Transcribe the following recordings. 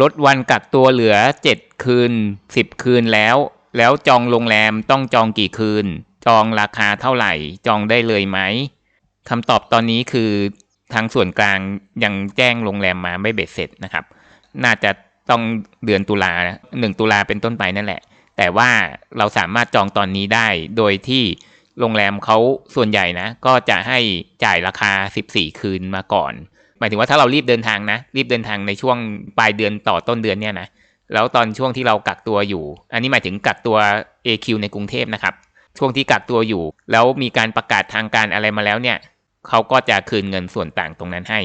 ลดวันกักตัวเหลือเจ็ดคืนสิบคืนแล้ว แล้วจองโรงแรมต้องจองกี่คืน จองราคาเท่าไหร่ จองได้เลยไหมคำตอบตอนนี้คือทางส่วนกลางยังแจ้งโรงแรมมาไม่เบ็ดเสร็จนะครับ น่าจะต้องเดือนตุลาหนึ่งตุลาเป็นต้นไปนั่นแหละ แต่ว่าเราสามารถจองตอนนี้ได้ โดยที่โรงแรมเขาส่วนใหญ่นะ ก็จะให้จ่ายราคา 14 คืนมาก่อน หมายถึงว่าถ้าเรารีบเดินทางนะ รีบเดินทางในช่วงปลายเดือนต่อต้นเดือนเนี่ยนะแล้วตอนช่วงที่เรากักตัวอยู่ อันนี้หมายถึงกักตัว AQ ในกรุงเทพนะครับ ช่วงที่กักตัวอยู่ แล้วมีการประกาศทางการอะไรมาแล้วเนี่ยเขาก็จะคืนเงินส่วนต่างตรงนั้นให้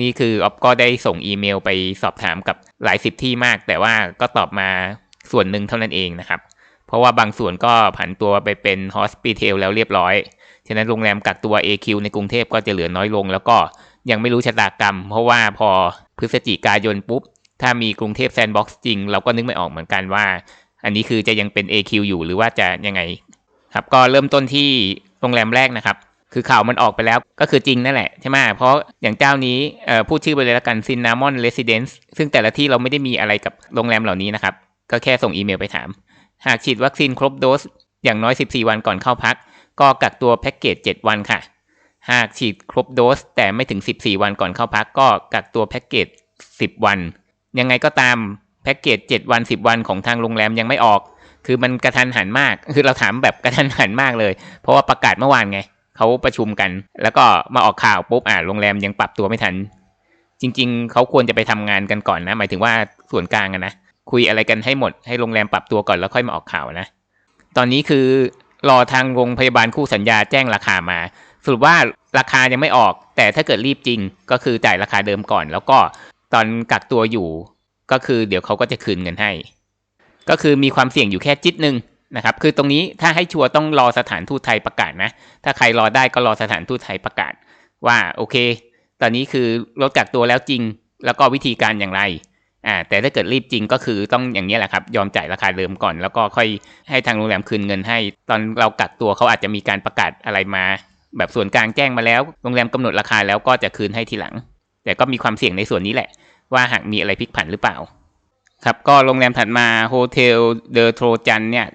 นี่คือออฟก็ได้ส่งอีเมลไปสอบถามกับหลายสิบที่มาก แต่ว่าก็ตอบมาส่วนหนึ่งเท่านั้นเองนะครับ เพราะว่าบางส่วนก็ผันตัวไปเป็นฮอสปิเทลแล้วเรียบร้อย ฉะนั้นโรงแรมกักตัว AQ ในกรุงเทพก็จะเหลือน้อยลง แล้วก็ ยังไม่รู้ชะตากรรม เพราะว่าพอพฤศจิกายนปุ๊บ ถ้ามีกรุงเทพแซนด์บ็อกซ์จริง เราก็นึกไม่ออกเหมือนกันว่า อันนี้คือจะยังเป็น AQ อยู่หรือว่าจะยังไง ครับก็เริ่มต้นที่โรงแรมแรกนะครับ คือข่าวมันออกไปแล้วก็คือจริงนั่นแหละใช่ไหมเพราะอย่างเจ้านี้พูดชื่อไปเลยละกันซินนามอนเรสซิเดนซ์ซึ่งแต่ละที่เราไม่ได้มีอะไรกับโรงแรมเหล่านี้นะครับ ก็แค่ส่งอีเมลไปถาม หากฉีดวัคซีนครบโดสอย่างน้อย 14 วันก่อนเข้าพัก ก็กักตัวแพ็กเกจ 7 วันค่ะ หากฉีดครบโดส แต่ไม่ถึง 14 วันก่อนเข้าพักก็กักตัวแพ็กเกจ 10 วัน ยังไงก็ตามแพ็กเกจ 7 วัน 10 วันของทางโรงแรมยังไม่ออก คือมันกระทันหันมาก คือเราถามแบบกระทันหันมากเลย เพราะว่าประกาศเมื่อวานไงเขาประชุมกัน แล้วก็มาออกข่าวปุ๊บอ่าโรงแรมยังปรับตัวไม่ทัน จริง ๆเขาควรจะไปทำงานกันก่อนนะ หมายถึงว่าส่วนกลางนะคุยอะไรกันให้หมดให้โรงแรมปรับตัวก่อนแล้วค่อยมาออกข่าวนะ ตอนนี้คือรอทางโรงพยาบาลคู่สัญญาแจ้งราคามา สรุปว่าราคายังไม่ออก แต่ถ้าเกิดรีบจริงก็คือจ่ายราคาเดิมก่อน แล้วก็ตอนกักตัวอยู่ก็คือเดี๋ยวเขาก็จะคืนเงินให้ ก็คือมีความเสี่ยงอยู่แค่จิตหนึ่งนะครับ คือตรงนี้ถ้าให้ชัวร์ต้องรอสถานทูตไทยประกาศนะ ถ้าใครรอได้ก็รอสถานทูตไทยประกาศ ว่าโอเค ตอนนี้คือลดกักตัวแล้วจริง แล้วก็วิธีการอย่างไร อ่า แต่ถ้าเกิดรีบจริงก็คือต้องอย่างนี้แหละครับ ยอมจ่ายราคาเดิมก่อน แล้วก็ค่อยให้ทางโรงแรมคืนเงินให้ ตอนเรากักตัวเขาอาจจะมีการประกาศอะไรมา แบบส่วนกลางแจ้งมาแล้วโรงแรมกำหนดราคาแล้วก็จะคืนให้ทีหลัง แต่ก็มีความเสี่ยงในส่วนนี้แหละ ว่าหากมีอะไรพลิกผันหรือเปล่า ครับก็โรงแรมถัดมาโฮเทลเดอโทรจันเนี่ย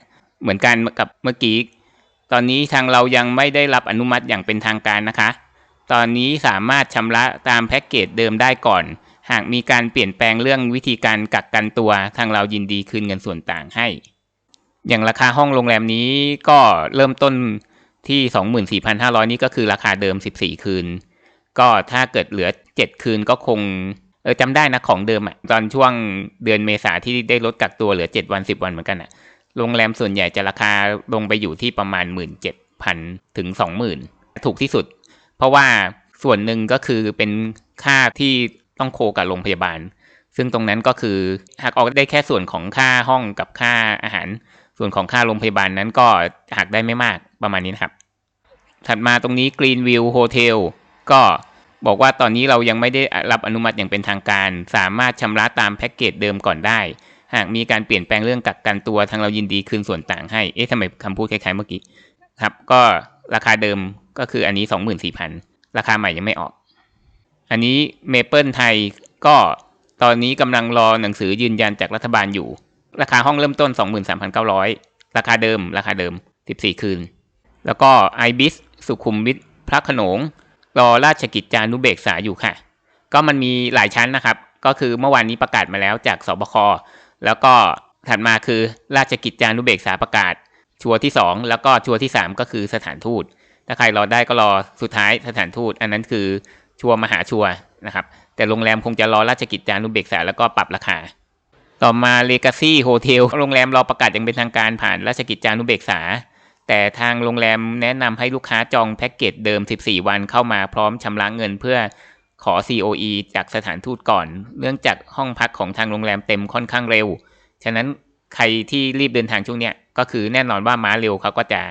เหมือนกันกับเมื่อกี้ ตอนนี้ทางเรายังไม่ได้รับอนุมัติอย่างเป็นทางการนะคะ ตอนนี้สามารถชำระตามแพ็กเกจเดิมได้ก่อน หากมีการเปลี่ยนแปลงเรื่องวิธีการกักกันตัว ทางเรายินดีคืนเงินส่วนต่างให้ อย่างราคาห้องโรงแรมนี้ก็เริ่มต้น ที่ 24,500 นี่ก็คือราคาเดิม 14 คืน ก็ถ้าเกิดเหลือ 7 คืนก็คง เออจำได้นะของเดิมอะตอนช่วงเดือนเมษาที่ได้ลดกักตัวเหลือ 7 วัน 10 วันเหมือนกันอะโรงแรมส่วนใหญ่จะราคาลงไปอยู่ที่ประมาณ 17,000 ถึง 20,000 ถูกที่สุด เพราะว่าส่วนหนึ่งก็คือเป็นค่าที่ต้องโคกับโรงพยาบาล ซึ่งตรงนั้นก็คือหากออกได้แค่ส่วนของค่าห้องกับค่าอาหาร ส่วนของค่าโรงพยาบาลนั้นก็หักได้ไม่มากประมาณนี้นะครับ ถัดมาตรงนี้ Greenview Hotel ก็บอกว่าตอนนี้เรายังไม่ได้รับอนุมัติอย่างเป็นทางการ สามารถชำระตามแพ็กเกจเดิมก่อนได้ หากมีการเปลี่ยนแปลงเรื่องกักกันตัวทางเรายินดีคืนส่วนต่างให้ เอ๊ะทำไมคำพูดคล้ายๆเมื่อกี้ครับก็ราคาเดิมก็คืออันนี้ 24,000 ราคาใหม่ยังไม่ออก อันนี้เมเปิลไทยก็ตอนนี้กำลังรอหนังสือยืนยันจากรัฐบาลอยู่ ราคาห้องเริ่มต้น 23,900 ราคาเดิม ราคาเดิม 14 คืน แล้วก็ไอบิสสุขุมวิทพระขนง รอราชกิจจานุเบกษาอยู่ค่ะ ก็มันมีหลายชั้นนะครับ ก็คือเมื่อวานนี้ประกาศมาแล้วจากสบค แล้วก็ถัดมาคือราชกิจจานุเบกษาประกาศ ชัวที่ 2 แล้วก็ชัวที่ 3 ก็คือสถานทูต ถ้าใครรอได้ก็รอสุดท้ายสถานทูต อันนั้นคือชัวมหาชัวนะครับ แต่โรงแรมคงจะรอราชกิจจานุเบกษาแล้วก็ปรับราคา ต่อมา Legacy Hotel โรงแรมรอประกาศอย่างเป็นทางการผ่านราชกิจจานุเบกษา แต่ทางโรงแรมแนะนำให้ลูกค้าจองแพ็กเกจเดิม 14 วันเข้ามาพร้อมชำระเงินเพื่อขอ COE จากสถานทูตก่อน เนื่องจากห้องพักของทางโรงแรมเต็มค่อนข้างเร็ว ฉะนั้นใครที่รีบเดินทางช่วงเนี้ยก็คือแน่นอนว่าม้าเร็วเขาก็จะ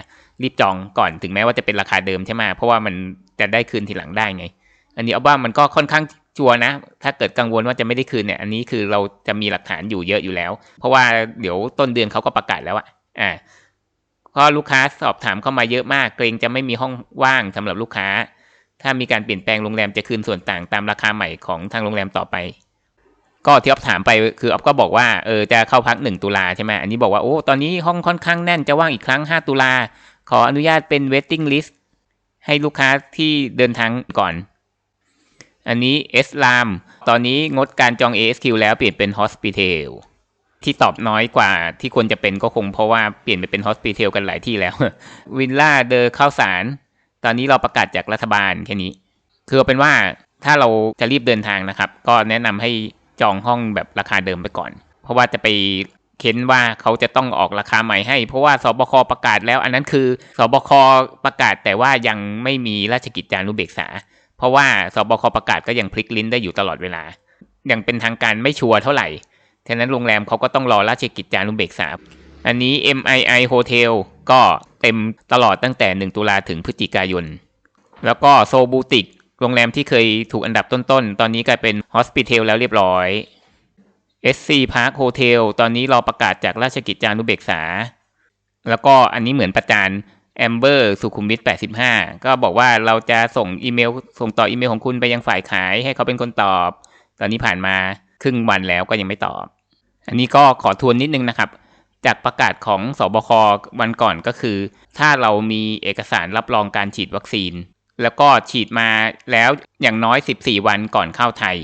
รีบจองก่อนถึงแม้ว่าจะเป็นราคาเดิมใช่ไหมเพราะว่ามันจะได้คืนทีหลังได้ไง อันนี้เอาว่ามันก็ค่อนข้าง ชัวนะ ถ้าเกิดกังวลว่าจะไม่ได้คืนเนี่ย อันนี้คือเราจะมีหลักฐานอยู่เยอะอยู่แล้ว เพราะว่าเดี๋ยวต้นเดือนเขาก็ประกาศแล้วอะอ่าเพราะลูกค้าสอบถามเข้ามาเยอะมาก เกรงจะไม่มีห้องว่างสำหรับลูกค้า ถ้ามีการเปลี่ยนแปลงโรงแรมจะคืนส่วนต่างตามราคาใหม่ของทางโรงแรมต่อไป ก็ที่ออฟถามไปคือออฟก็บอกว่าเออจะเข้าพักหนึ่งตุลาใช่ไหมอันนี้บอกว่าโอ้ตอนนี้ห้องค่อนข้างแน่นจะว่างอีกครั้งห้าตุลาขออนุญาตเป็น waiting list ให้ลูกค้าที่เดินทางก่อน อันนี้เอสลามตอนนี้งดการจอง ASQ แล้วเปลี่ยนเป็น Hospital ที่ตอบน้อยกว่าที่ควรจะเป็นก็คงเพราะว่าเปลี่ยนไปเป็น Hospital กันหลายที่แล้ววินล่าเดอข้าวสาร ตอนนี้เราประกาศจากรัฐบาลแค่นี้ คือเอาเป็นว่าถ้าเราจะรีบเดินทางนะครับ ก็แนะนำให้จองห้องแบบราคาเดิมไปก่อน เพราะว่าจะไปเค้นว่าเขาจะต้องออกราคาใหม่ให้ เพราะว่าสบคประกาศแล้ว อันนั้นคือสบคประกาศแต่ว่ายังไม่มีราชกิจจานุเบกษา เพราะว่าสบคประกาศก็ยังพลิกลิ้นได้อยู่ตลอดเวลา ยังเป็นทางการไม่ชัวร์เท่าไหร่ฉะนั้นโรงแรมเขาก็ต้องรอราชกิจจานุเบกษา อันนี้ MII Hotel ก็เต็มตลอดตั้งแต่ 1 ตุลาถึงพฤศจิกายน แล้วก็โซบูติกโรงแรมที่เคยถูกอันดับต้นๆตอนนี้กลายเป็น Hospital แล้วเรียบร้อย SC Park Hotel ตอนนี้รอประกาศจากราชกิจจานุเบกษา แล้วก็อันนี้เหมือนประจาน แอมเบอร์สุขุมวิท85 ก็บอกว่าเราจะส่งอีเมล ส่งต่ออีเมลของคุณไปยังฝ่ายขายให้เขาเป็นคนตอบ ตอนนี้ผ่านมาครึ่งวันแล้วก็ยังไม่ตอบ อันนี้ก็ขอทวนนิดนึงนะครับ จากประกาศของสบควันก่อนก็คือ ถ้าเรามีเอกสารรับรองการฉีดวัคซีน แล้วก็ฉีดมาแล้วอย่างน้อย 14 วันก่อนเข้าไทย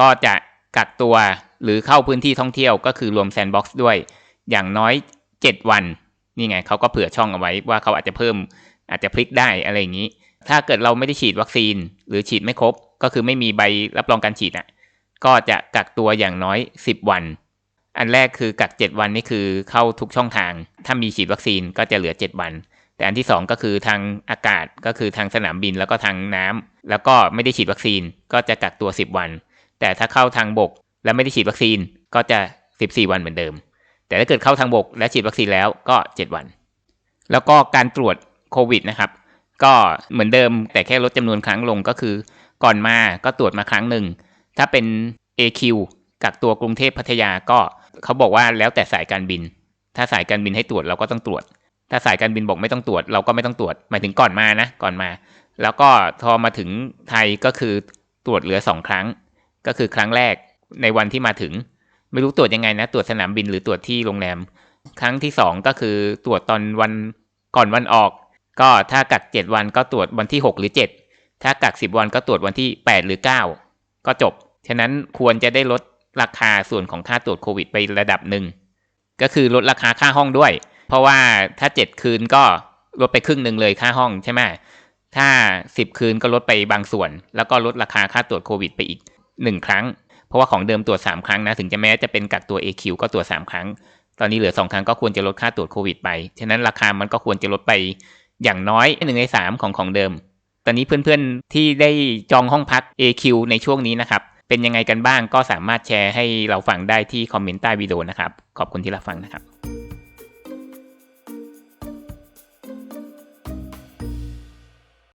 ก็จะกักตัวหรือเข้าพื้นที่ท่องเที่ยวก็คือรวมแซนด์บ็อกซ์ด้วย อย่างน้อย 7 วัน นี่ไงเขาก็เผื่อช่องเอาไว้ว่าเขาอาจจะเพิ่มอาจจะพลิกได้อะไรอย่างนี้ ถ้าเกิดเราไม่ได้ฉีดวัคซีน หรือฉีดไม่ครบ ก็คือไม่มีใบรับรองการฉีดอะก็จะกักตัวอย่างน้อย 10 วัน อันแรกคือกัก 7 วันนี่คือเข้าทุกช่องทาง ถ้ามีฉีดวัคซีนก็จะเหลือ 7 วัน แต่อันที่ 2 ก็คือทางอากาศก็คือทางสนามบินแล้วก็ทางน้ำแล้วก็ไม่ได้ฉีดวัคซีนก็จะกักตัว 10 วัน แต่ถ้าเข้าทางบกและไม่ได้ฉีดวัคซีนก็จะ 14 วันเหมือนเดิม แต่ถ้าเกิดเข้าทางบกและฉีดวัคซีนแล้วก็ 7 วัน แล้วก็การตรวจโควิดนะครับ ก็เหมือนเดิมแต่แค่ลดจำนวนครั้งลงก็คือ ก่อนมาก็ตรวจมาครั้งหนึ่ง ถ้าเป็น AQ กักตัวกรุงเทพพัทยาก็เขาบอกว่าแล้วแต่สายการบิน ถ้าสายการบินให้ตรวจเราก็ต้องตรวจ ถ้าสายการบินบอกไม่ต้องตรวจ เราก็ไม่ต้องตรวจหมายถึงก่อนมานะก่อนมา แล้วก็พอมาถึงไทยก็คือตรวจเหลือสองครั้ง ก็คือครั้งแรกในวันที่มาถึง ไม่รู้ตรวจยังไงนะ ตรวจสนามบินหรือตรวจที่โรงแรม ครั้งที่สองก็คือตรวจตอนวันก่อนวันออก ก็ถ้ากักเจ็ดวันก็ตรวจวันที่หกหรือเจ็ดถ้ากักสิบวันก็ตรวจวันที่แปดหรือเก้าก็จบ ฉะนั้นควรจะได้ลดราคาส่วนของค่าตรวจโควิดไประดับหนึ่ง ก็คือลดราคาค่าห้องด้วย เพราะว่าถ้าเจ็ดคืนก็ลดไปครึ่งหนึ่งเลยค่าห้องใช่ไหมถ้าสิบคืนก็ลดไปบางส่วน แล้วก็ลดราคาค่าตรวจโควิดไปอีกหนึ่งครั้ง เพราะว่าของเดิมตรวจสามครั้งนะถึงจะแม้จะเป็นกักตัว AQ ก็ตรวจสามครั้ง ตอนนี้เหลือสองครั้งก็ควรจะลดค่าตรวจโควิดไป ฉะนั้นราคามันก็ควรจะลดไปอย่างน้อยหนึ่งในสามของของเดิม ตอนนี้เพื่อนๆที่ได้จองห้องพัก AQ ในช่วงนี้นะครับเป็นยังไงกันบ้างก็สามารถแชร์ให้เราฟังได้ที่คอมเมนต์ใต้วิดีโอนะครับขอบคุณที่รับฟังนะครับ